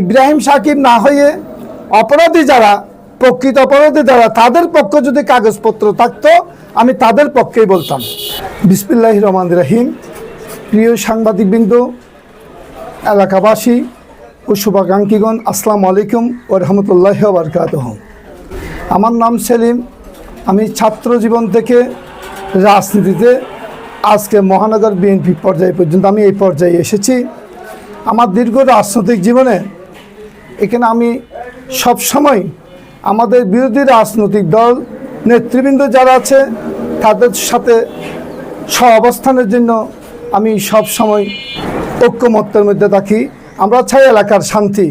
ইব্রাহিম সাকিব না হয়ে অপরাধী যারা, প্রকৃত অপরাধী যারা, তাদের পক্ষে যদি কাগজপত্র থাকতো, আমি তাদের পক্ষেই বলতাম। বিসমিল্লাহ রহমান রাহিম। প্রিয় সাংবাদিকবৃন্দ, এলাকাবাসী, ও শুভাকাঙ্ক্ষীগণ, আসসালামু আলাইকুম ও রহমতুল্লাহ বারকাত আমার নাম সেলিম। আমি ছাত্র জীবন থেকে রাজনীতিতে আজকে মহানগর বিএনপি পর্যায়ে পর্যন্ত আমি এই পর্যায়ে এসেছি। আমার দীর্ঘ রাজনৈতিক জীবনে এখানে আমি সব সময় আমাদের বিরোধী রাজনৈতিক দল, নেতৃবৃন্দ যারা আছে, তাদের সাথে সহাবস্থানের জন্য আমি সব সময় ঐক্যমত্যের মধ্যে থাকি। আমরা চাই এলাকার শান্তি।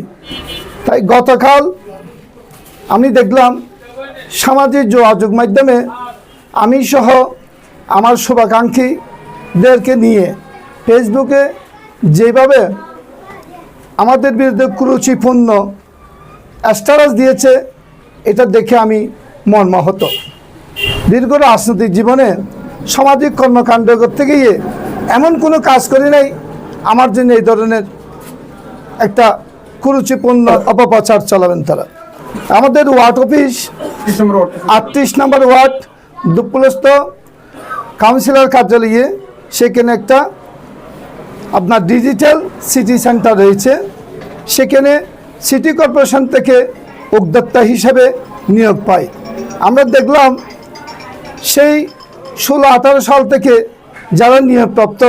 তাই গতকাল আমি দেখলাম সামাজিক যোগাযোগ মাধ্যমে আমি সহ আমার শুভাকাঙ্ক্ষীদেরকে নিয়ে ফেসবুকে যেভাবে আমাদের বিরুদ্ধে কুরুচিপূর্ণ স্ট্যাটাস দিয়েছে, এটা দেখে আমি মর্মাহত। দীর্ঘ রাজনৈতিক জীবনে সামাজিক কর্মকাণ্ড করতে গিয়ে এমন কোনো কাজ করি নাই, আমার জন্য এই ধরনের একটা কুরুচিপূর্ণ অপপ্রচার চালাবেন তারা। আমাদের ওয়ার্ড অফিস আটত্রিশ নম্বর ওয়ার্ড দুপুলস্থ কাউন্সিলর কার্যালয়ে সেখানে একটা আপনার ডিজিটাল সিটি সেন্টার রয়েছে। সেখানে সিটি কর্পোরেশন থেকে উদ্যোক্তা হিসেবে নিয়োগ পায়। আমরা দেখলাম সেই ষোলো, আঠারো সাল থেকে যারা নিয়োগপ্রাপ্ত,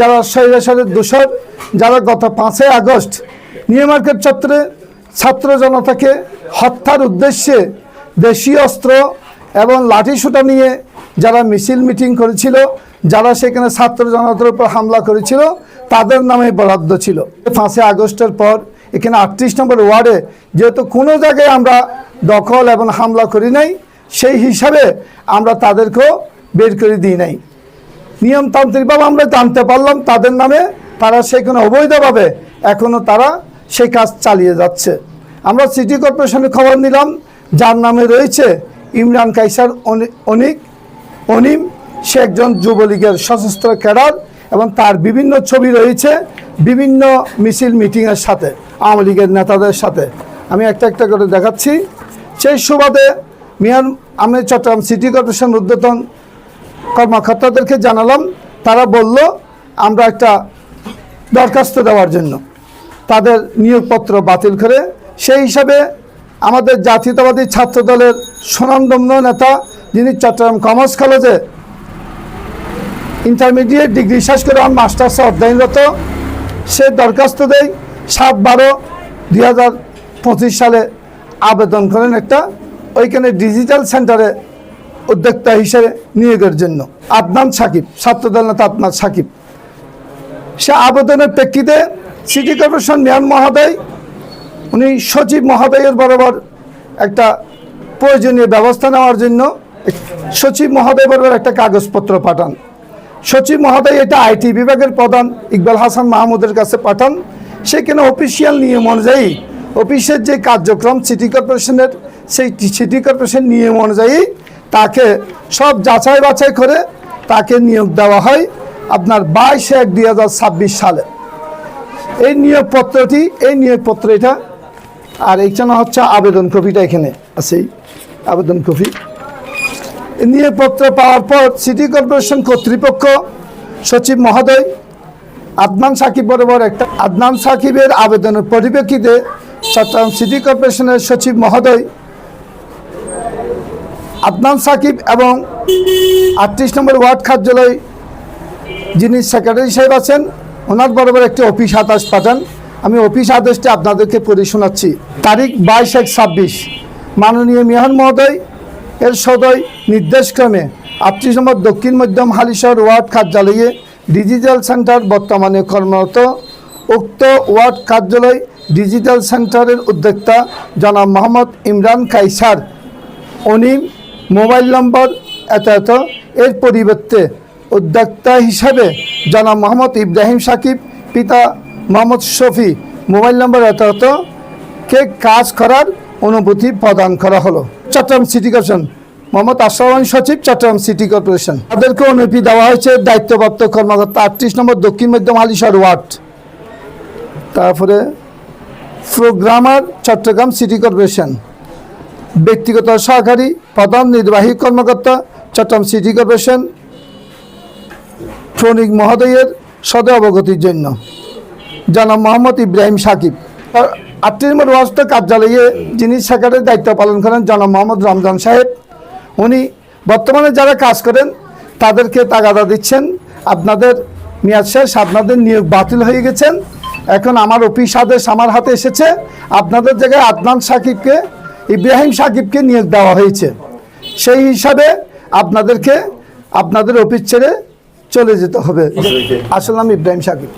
যারা স্বৈরাচারের দোষর, যারা গত পাঁচই আগস্ট নিউ মার্কেট চত্বরে ছাত্র জনতাকে হত্যার উদ্দেশ্যে দেশীয় অস্ত্র এবং লাঠিসোঁটা নিয়ে যারা মিছিল মিটিং করেছিল যারা সেখানে ছাত্র জনতার উপর হামলা করেছিল, তাদের নামে বরাদ্দ ছিল। পাঁচই আগস্টের পর এখানে আটত্রিশ নম্বর ওয়ার্ডে যেহেতু কোনো জায়গায় আমরা দখল এবং হামলা করি নাই, সেই হিসাবে আমরা তাদেরকেও বের করে দিই নাই। নিয়মতান্ত্রিকভাবে আমরা জানতে পারলাম তাদের নামে তারা সেখানে অবৈধভাবে এখনও তারা সেই কাজ চালিয়ে যাচ্ছে। আমরা সিটি কর্পোরেশনের খবর নিলাম, যার নামে রয়েছে ইমরান কাইসার অনি- অনিক, অনিম সে একজন যুবলীগের সশস্ত্র ক্যাডার এবং তার বিভিন্ন ছবি রয়েছে বিভিন্ন মিছিল মিটিংয়ের সাথে, আওয়ামী লীগের নেতাদের সাথে। আমি একটা একটা করে দেখাচ্ছি। সেই সুবাদে মিয়ান আমি চট্টগ্রাম সিটি কর্পোরেশন উদ্বোধন কর্মকর্তাদেরকে জানালাম। তারা বলল, আমরা একটা দরখাস্ত দেওয়ার জন্য তাদের নিয়োগপত্র বাতিল করে। সেই হিসাবে আমাদের জাতীয়তাবাদী ছাত্র দলের সুনামদম্য নেতা যিনি চট্টগ্রাম কমার্স কলেজে ইন্টারমিডিয়েট ডিগ্রি শেষ করে আমার মাস্টার্সে অধ্যয়নরত। সে দরখাস্ত দেয়, সাত বারো দুই হাজার পঁচিশ সালে আবেদন করেন একটা, ওইখানে ডিজিটাল সেন্টারে উদ্যোক্তা হিসেবে নিয়োগের জন্য। আদনান সাকিব, ছাত্রদল নেতা আদনান সাকিব। সে আবেদনের প্রেক্ষিতে সিটি কর্পোরেশন মেয়র মহোদয়, উনি সচিব মহোদয়ের বরাবর একটা প্রয়োজনীয় ব্যবস্থা নেওয়ার জন্য সচিব মহোদয় বরাবর একটা কাগজপত্র পাঠান। সচিব মহোদয়, এটা আইটি বিভাগের প্রধান ইকবাল হাসান মাহমুদের কাছে পাঠান। সেখানে অফিসিয়াল নিয়ম অনুযায়ী অফিসের যে কার্যক্রম সিটি কর্পোরেশনের সেই সিটি কর্পোরেশন নিয়ম অনুযায়ী তাকে সব যাচাই বাছাই করে তাকে নিয়োগ দেওয়া হয় আপনার বাইশ এক দুই সালে। এই নিয়োগপত্রটি, এই নিয়োগপত্র এটা। আর এইখানে হচ্ছে আবেদন কপিটা এখানে আছে আবেদন কপি। নিয়োগপত্র পাওয়ার পর সিটি কর্পোরেশন কর্তৃপক্ষ সচিব মহোদয়, আদনান সাকিব বরাবর একটা, আদনান সাকিবের আবেদনের পরিপ্রেক্ষিতে চট্টগ্রাম সিটি কর্পোরেশনের সচিব মহোদয়, আদনান সাকিব এবং আটত্রিশ নম্বর ওয়ার্ড কার্যালয় যিনি সেক্রেটারি সাহেব আছেন, ওনার বরাবর একটি অফিস আদেশ পাঠান। আমি অফিস আদেশটি আপনাদেরকে পড়ে শোনাচ্ছি। তারিখ বাইশ এক ছাব্বিশ। মাননীয় মেয়র মহোদয় এর সদয় নির্দেশক্রমে আটত্রিশ নম্বর দক্ষিণ মধ্যম হালিশহর ওয়ার্ড কার্যালয়ে ডিজিটাল সেন্টার বর্তমানে কর্মরত। উক্ত ওয়ার্ড কার্যালয় ডিজিটাল সেন্টারের উদ্যোক্তা জনাব মোহাম্মদ ইমরান কাইসার অনিম মোবাইল নম্বর এত এত এর পরিবর্তে উদ্যোক্তা হিসাবে জনাব মোহাম্মদ ইব্রাহিম সাকিব, পিতা মোহাম্মদ শফি মোবাইল নম্বর এত এত কে কাজ করার অনুমতি প্রদান করা হলো। চট্টগ্রাম সিটি কর্পোরেশন মোহাম্মদ আশরাফ সচিব চট্টগ্রাম সিটি কর্পোরেশন। তাদেরকে অনুমতি দেওয়া হয়েছে দায়িত্বপ্রাপ্ত কর্মকর্তা আটত্রিশ নম্বর দক্ষিণ মধ্যম হালিশহর ওয়ার্ড। তারপরে প্রোগ্রামার চট্টগ্রাম সিটি কর্পোরেশন। ব্যক্তিগত সহকারী প্রধান নির্বাহী কর্মকর্তা চট্টগ্রাম সিটি কর্পোরেশন। প্রণিক মহোদয়ের সদয় অবগতির জন্য। জনাব মোহাম্মদ ইব্রাহিম সাকিব। নম্বর ওয়াস্ত কার্যালয়ে যিনি সেক্রেটারির দায়িত্ব পালন করেন জনাব মোহাম্মদ রমজান সাহেব উনি বর্তমানে যারা কাজ করেন তাদেরকে তাগাদা দিচ্ছেন। আপনাদের মেয়াদ শেষ আপনাদের নিয়োগ বাতিল হয়ে গেছেন। এখন আমার অফিস আদেশ আমার হাতে এসেছে। আপনাদের জায়গায় আদনান সাকিবকে ইব্রাহিম সাকিবকে নিয়োগ দেওয়া হয়েছে। সেই হিসাবে আপনাদেরকে আপনাদের অফিস ছেড়ে চলে যেতে হবে। আসলে আমি ইব্রাহিম সাকিব।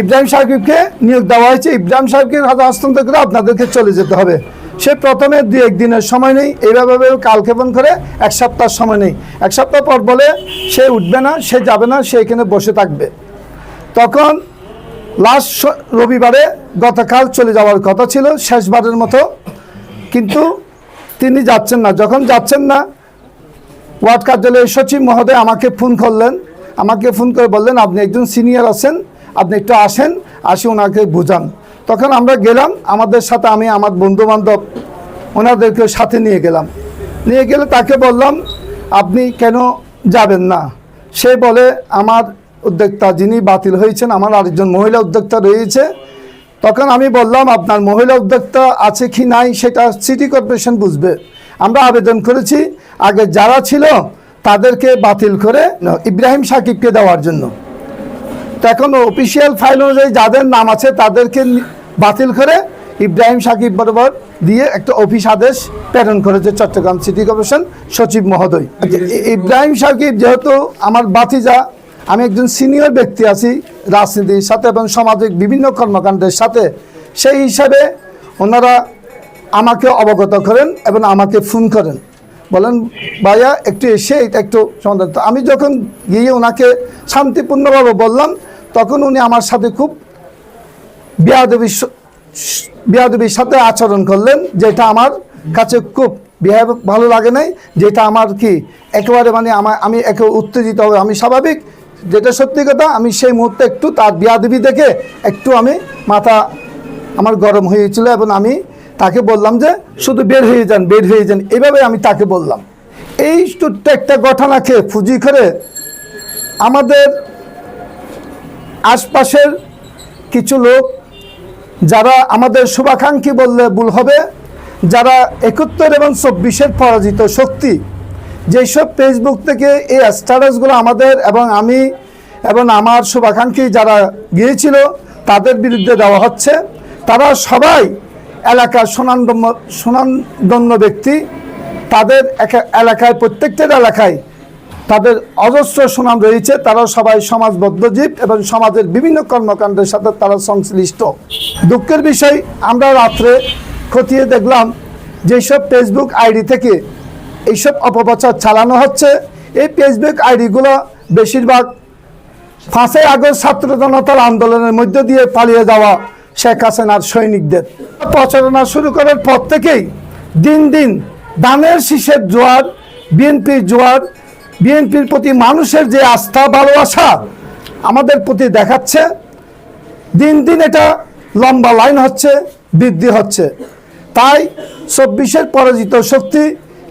ইব্রাহিম সাহেবকে নিয়োগ দেওয়া হয়েছে। ইব্রাহিম সাহেবকে হাতে হস্তান্তর করে আপনাদেরকে চলে যেতে হবে। সে প্রথমে দু একদিনের সময় নেই। এইভাবে কালক্ষেপণ করে এক সপ্তাহ সময় নেই। এক সপ্তাহ পর বলে সে উঠবে না, সে যাবে না, সে এখানে বসে থাকবে। তখন লাস্ট রবিবারে গতকাল চলে যাওয়ার কথা ছিল, শেষবারের মতো। কিন্তু তিনি যাচ্ছেন না। যখন যাচ্ছেন না, ওয়ার্ড কার্যালয়ের সচিব মহোদয় আমাকে ফোন করলেন। আমাকে ফোন করে বললেন, আপনি একজন সিনিয়র আছেন আপনি একটু আসেন, আসি ওনাকে বোঝান। তখন আমরা গেলাম, আমাদের সাথে আমি, আমার বন্ধু বান্ধব ওনাদেরকে সাথে নিয়ে গেলাম। নিয়ে গেলে তাকে বললাম, আপনি কেন যাবেন না? সে বলে, আমার উদ্যোক্তা যিনি বাতিল হয়েছেন, আমার আরেকজন মহিলা উদ্যোক্তা রয়েছে। তখন আমি বললাম, আপনার মহিলা উদ্যোক্তা আছে কি নাই, সেটা সিটি কর্পোরেশন বুঝবে। আমরা আবেদন করেছি, আগে যারা ছিল, তাদেরকে বাতিল করে, ইব্রাহিম সাকিবকে দেওয়ার জন্য। এখন অফিসিয়াল ফাইল অনুযায়ী যাদের নাম আছে তাদেরকে বাতিল করে ইব্রাহিম সাকিব বরাবর দিয়ে একটা অফিস আদেশ প্রেরণ করেছে চট্টগ্রাম সিটি কর্পোরেশন সচিব মহোদয়। ইব্রাহিম সাকিব যেহেতু আমার বাতিজা আমি একজন সিনিয়র ব্যক্তি আছি রাজনীতির সাথে এবং সামাজিক বিভিন্ন কর্মকাণ্ডের সাথে, সেই হিসাবে ওনারা আমাকে অবগত করেন এবং আমাকে ফোন করেন। বলেন, ভাইয়া, একটু এসে এটা একটু সমাধান তো আমি যখন গিয়ে ওনাকে শান্তিপূর্ণভাবে বললাম, তখন উনি আমার সাথে খুব বিয়াদবির স- বিয়াদবির সাথে আচরণ করলেন, যেটা আমার কাছে খুব বিহেভ ভালো লাগে নাই, যেটা আমার কি একেবারে মানে আমার, আমি একে উত্তেজিত হবে আমি স্বাভাবিক, যেটা সত্যি কথা, আমি সেই মুহূর্তে একটু তার বিয়াদবি দেখে একটু আমি মাথা আমার গরম হয়েছিল এবং আমি তাকে বললাম যে, শুধু বের হয়ে যান, বের হয়ে যান। এভাবে আমি তাকে বললাম। এই একটা ঘটনাকে ফুজি করে আমাদের আশপাশের কিছু লোক, যারা আমাদের শুভাকাঙ্ক্ষী বললে ভুল হবে, যারা একাত্তর এবং চব্বিশের পরাজিত শক্তি, যেসব ফেসবুক থেকে এই স্ট্যাটাসগুলো আমাদের এবং আমি এবং আমার শুভাকাঙ্ক্ষী যারা গিয়েছিল, তাদের বিরুদ্ধে দেওয়া হচ্ছে। তারা সবাই এলাকার সুনামধন্য সুনামধন্য ব্যক্তি। তাদের এলাকায় প্রত্যেকটার এলাকায় তাদের অজস্র সুনাম রয়েছে। তারা সবাই সমাজবদ্ধ জীব এবং সমাজের বিভিন্ন কর্মকাণ্ডের সাথে তারা সংশ্লিষ্ট। দুঃখের বিষয়, আমরা রাত্রে খতিয়ে দেখলাম যেসব ফেসবুক আইডি থেকে এইসব অপপ্রচার চালানো হচ্ছে, এই ফেসবুক আইডিগুলো বেশিরভাগ পাঁচই আগস্ট ছাত্র জনতার আন্দোলনের মধ্য দিয়ে পালিয়ে যাওয়া শেখ হাসিনার সৈনিকদের। প্রচারণা শুরু করার পর থেকেই দিন দিন দানের শীষের জোয়ার, বিএনপির জোয়ার, বিএনপির প্রতি মানুষের যে আস্থা, ভালোবাসা আমাদের প্রতি দেখাচ্ছে। দিন দিন এটা লম্বা লাইন হচ্ছে, বৃদ্ধি হচ্ছে। তাই চব্বিশের পরাজিত শক্তি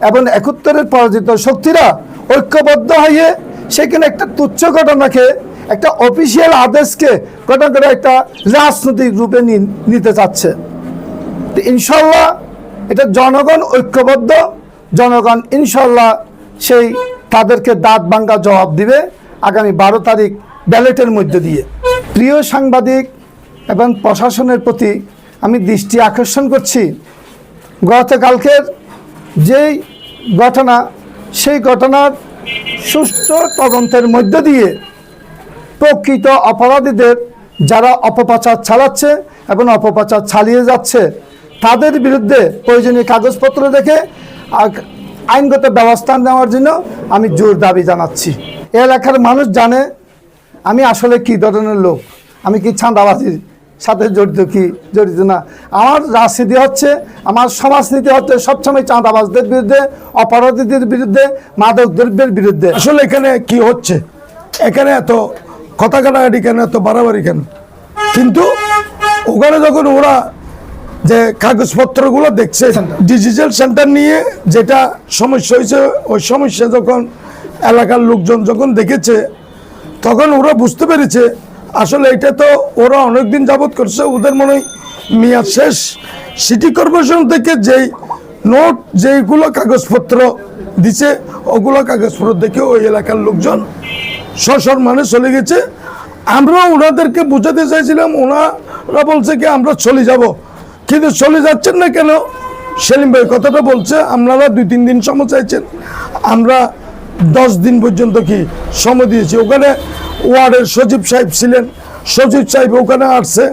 এবং একাত্তরের পরাজিত শক্তিরা ঐক্যবদ্ধ হয়ে সেখানে একটা তুচ্ছ ঘটনাকে একটা অফিসিয়াল আদেশকে ঘটনা করে একটা রাজনৈতিক রূপে নিতে চাচ্ছে। তো ইনশাল্লাহ এটা জনগণ ঐক্যবদ্ধ। জনগণ ইনশাল্লাহ সেই তাদেরকে দাঁত ভাঙ্গা জবাব দিবে আগামী বারো তারিখ ব্যালেটের মধ্যে দিয়ে। প্রিয় সাংবাদিক এবং প্রশাসনের প্রতি আমি দৃষ্টি আকর্ষণ করছি। গতকালকের যেই ঘটনা, সেই ঘটনার সুষ্ঠু তদন্তের মধ্য দিয়ে প্রকৃত অপরাধীদের যারা অপপ্রচার চালাচ্ছে এবং অপপ্রচার চালিয়ে যাচ্ছে, তাদের বিরুদ্ধে প্রয়োজনীয় কাগজপত্র দেখে আইনগত ব্যবস্থা নেওয়ার জন্য আমি জোর দাবি জানাচ্ছি। এলাকার মানুষ জানে আমি আসলে কি ধরনের লোক, আমি কি চাঁদাবাজির সাথে জড়িত কি জড়িত না। আমার রাজনীতি হচ্ছে, আমার সমাজনীতি হচ্ছে সবসময় চাঁদাবাজদের বিরুদ্ধে, অপরাধীদের বিরুদ্ধে মাদক দ্রব্যের বিরুদ্ধে। আসলে এখানে কি হচ্ছে? এখানে এত কথা কাটাকাটি কেন এত বাড়াবাড়ি কেন? কিন্তু ওখানে যখন ওরা যে কাগজপত্রগুলো দেখছে ডিজিটাল সেন্টার নিয়ে যেটা সমস্যা হয়েছে ওই সমস্যা যখন এলাকার লোকজন যখন দেখেছে তখন ওরা বুঝতে পেরেছে আসলে এটা তো ওরা অনেকদিন যাবত করছে ওদের মনে হয় মেয়াদ শেষ। সিটি কর্পোরেশন থেকে যেই নোট যেইগুলো কাগজপত্র দিছে ওগুলো কাগজপত্র দেখে ওই এলাকার লোকজন সসর মানে চলে গেছে। আমরা ওনাদেরকে বোঝাতে চাইছিলাম, ওনারা বলছে কি আমরা চলে যাব। কিন্তু চলে যাচ্ছেন না কেন? সেলিম ভাই কথাটা বলছে, আপনারা দুই তিন দিন সময় চাইছেন। আমরা দশ দিন পর্যন্ত কি সময় দিয়েছি। ওখানে ওয়ার্ডের সচিব সাহেব ছিলেন সচিব সাহেব ওখানে আসছে।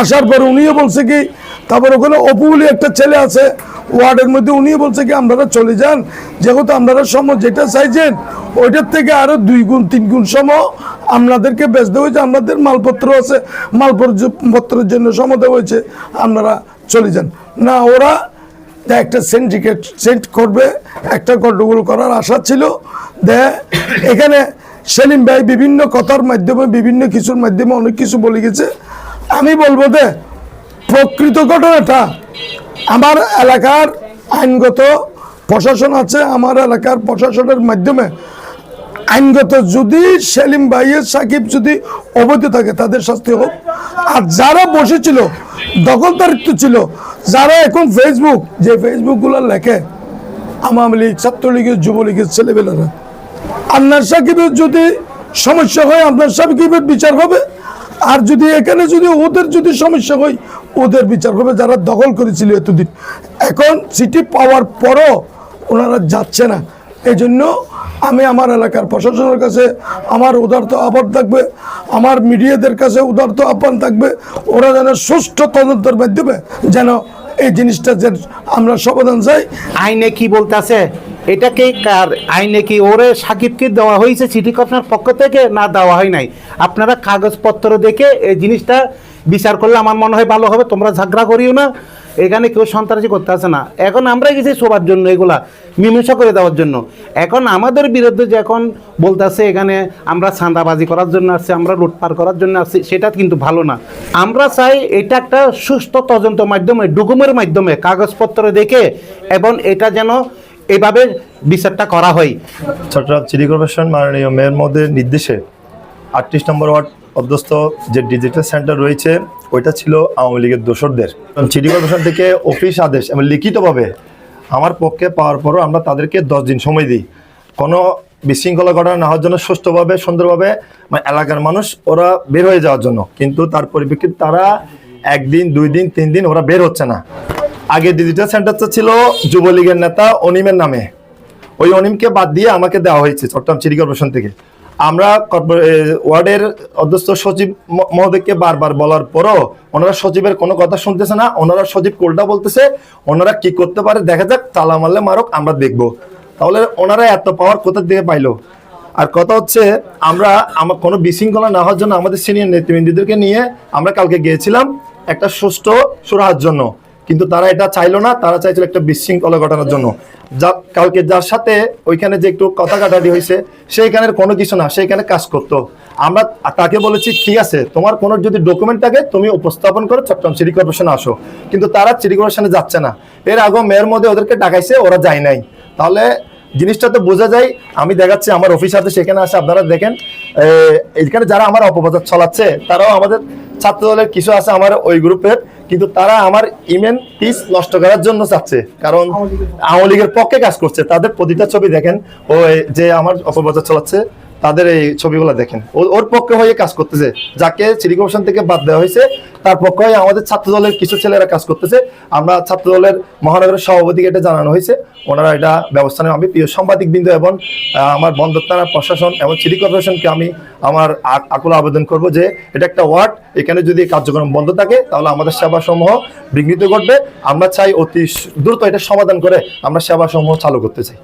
আসার পর উনিও বলছে কি, তারপর ওখানে অপু একটা ছেলে আছে ওয়ার্ডের মধ্যে উনিও বলছে কি আপনারা চলে যান। যেহেতু আপনারা সম, যেটা চাইছেন, ওইটার থেকে আরও দুই গুণ, তিন গুণ সময় আপনাদেরকে বেচতে হয়েছে। আপনাদের মালপত্র আছে, মালপত্রের জন্য সম দেওয়া হয়েছে। আপনারা চলে যান। না, ওরা একটা সিন্ডিকেট সেন্ট করবে, একটা গন্ডগোল করার আশা ছিল। দে, এখানে সেলিম ভাই বিভিন্ন কথার মাধ্যমে, বিভিন্ন কিছুর মাধ্যমে অনেক কিছু বলে গেছে। আমি বলব দে, প্রকৃত ঘটনাটা আমার এলাকার আইনগত প্রশাসন আছে, আমার এলাকার প্রশাসনের মাধ্যমে আইনগত যদি সেলিম ভাইয়ের সাকিব যদি অবৈধ থাকে, তাদের শাস্তি হোক। আর যারা বসেছিল দখলদারিত্ব ছিল, যারা এখন ফেসবুক যে ফেসবুকগুলো লেখে, আওয়ামী লীগ, ছাত্রলীগের, যুবলীগের ছেলেবেলারা আন্নার সাকিবের যদি সমস্যা হয় আপনার সাকিবের বিচার হবে। আর যদি এখানে যদি ওদের যদি সমস্যা হয় ওদের বিচার করবে, যারা দখল করেছিল এতদিন। এখন সিটি পাওয়ার পরও ওনারা যাচ্ছে না। এই জন্য আমি আমার এলাকার প্রশাসনের কাছে আমার উদারত আহ্বান থাকবে, আমার মিডিয়াদের কাছে উদারত আহ্বান থাকবে, ওরা যেন সুষ্ঠু তদন্তের মাধ্যমে যেন এই জিনিসটা যে আমরা সমাধান চাই। আইনে কি বলতেছে? এটাকে কার আইনে কি ওরে সাকিবকে দেওয়া হয়েছে সিটি কর্পোরেশনের পক্ষ থেকে? না দেওয়া হয় নাই। আপনারা কাগজপত্র দেখে এই জিনিসটা বিচার করলে আমার মনে হয় ভালো হবে, তোমরা ঝাগড়া করিও না। এখানে কেউ সন্ত্রাসী করতে আসে না। এখন আমরা গেছি সবার জন্য এগুলা, মীমাংসা করে দেওয়ার জন্য। এখন আমাদের বিরুদ্ধে যে এখন বলতেছে এখানে আমরা চাঁদাবাজি করার জন্য আসছি, আমরা লুটপাট করার জন্য আসছি, সেটা কিন্তু ভালো না। আমরা চাই এটা একটা সুস্থ তদন্ত মাধ্যমে ডুকুমের মাধ্যমে, কাগজপত্র দেখে এবং এটা যেন এভাবে বিচারটা করা হয়। চট্টগ্রাম সিটি কর্পোরেশন মাননীয় মেয়র মহোদয়ের নির্দেশে আটত্রিশ নম্বর ওয়ার্ড অধ্যস্থ যে ডিজিটাল সেন্টার রয়েছে, ওইটা ছিল আওয়ামী লীগের দোসরদের সিটি কর্পোরেশন থেকে অফিস আদেশ এবং লিখিতভাবে আমার পক্ষে পাওয়ার পরও আমরা তাদেরকে দশ দিন সময় দিই। কোনো বিশৃঙ্খলা ঘটনা না হওয়ার জন্য সুষ্ঠুভাবে, সুন্দরভাবে মানে এলাকার মানুষ ওরা বের হয়ে যাওয়ার জন্য। কিন্তু তার পরিপ্রেক্ষিতে তারা একদিন, দুই দিন, তিন দিন ওরা বের হচ্ছে না। আগে ডিজিটাল সেন্টারটা ছিল যুবলীগের নেতা অনিমের নামে। ওই অনিমকে বাদ দিয়ে আমাকে দেওয়া হয়েছে চট্টগ্রাম সিটি কর্পোরেশন থেকে। আমরা ওয়ার্ডের অধ্যক্ষ সচিব মহোদয়কে বারবার বলার পরও ওনারা সচিবের কোনো কথা শুনতেছে না। ওনারা সচিব কোলটা বলতেছে, ওনারা কি করতে পারে দেখা যাক, তালা মারলে মারক, আমরা দেখব। তাহলে ওনারা এত পাওয়ার কোথা থেকে পাইলো? আর কথা হচ্ছে, আমরা আমার কোনো বিশৃঙ্খলা না হওয়ার জন্য আমাদের সিনিয়র নেতৃবৃন্দদেরকে নিয়ে আমরা কালকে গিয়েছিলাম একটা সুষ্ঠু সুরাহার জন্য। কিন্তু তারা এটা চাইলো না, তারা চাইছিল একটা বিশৃঙ্খলা ঘটানোর জন্য। যা, কালকে যার সাথে ওইখানে যে একটু কথা কাটাটি হয়েছে সেইখানের কোনো কিছু না সেইখানে কাজ করতো। আমরা তাকে বলেছি, ঠিক আছে, তোমার কোনো যদি ডকুমেন্ট থাকে, তুমি উপস্থাপন করে, চট্টগ্রাম সিটি কর্পোরেশনে আসো। কিন্তু তারা সিটি কর্পোরেশনে যাচ্ছে না। এর আগে মেয়ের মধ্যে ওদেরকে ডাকাইছে, ওরা যায় নাই। তাহলে জিনিসটা তো বোঝা যায়, আমি দেখাচ্ছি আমার অফিস আছে, সেখানে আসে আপনারা দেখেন। এখানে যারা আমার অপপ্রচার চালাচ্ছে তারাও আমাদের ছাত্র দলের কিছু আছে আমার ওই গ্রুপের কিন্তু তারা আমার ইমেন পিস নষ্ট করার জন্য চাচ্ছে। কারণ আওয়ামী লীগের পক্ষে। কাজ করছে। তাদের প্রতিটা ছবি দেখেন ও যে আমার অপপ্রচার চালাচ্ছে তাদের এই ছবিগুলো দেখেন। ওর পক্ষে হয়ে কাজ করতেছে। যাকে সিটি কমিশন থেকে বাদ দেওয়া হয়েছে তার পক্ষে আমাদের ছাত্র দলের কিছু ছেলেরা কাজ করতেছে। আমরা ছাত্র দলের মহানগরের সভাপতিকে এটা জানানো হয়েছে। ওনারা এটা ব্যবস্থা নেন আমি প্রিয় সাংবাদিক বিন্দু এবং আমার বন্দর থানা প্রশাসন এবং সিটি কর্পোরেশনকে আমি আমার আকুল আবেদন করব যে এটা একটা ওয়ার্ড। এখানে যদি কার্যক্রম বন্ধ থাকে, তাহলে আমাদের সেবা সমূহ বিঘ্নিত ঘটবে। আমরা চাই অতি দ্রুত এটা সমাধান করে আমরা সেবা সমূহ চালু করতে চাই।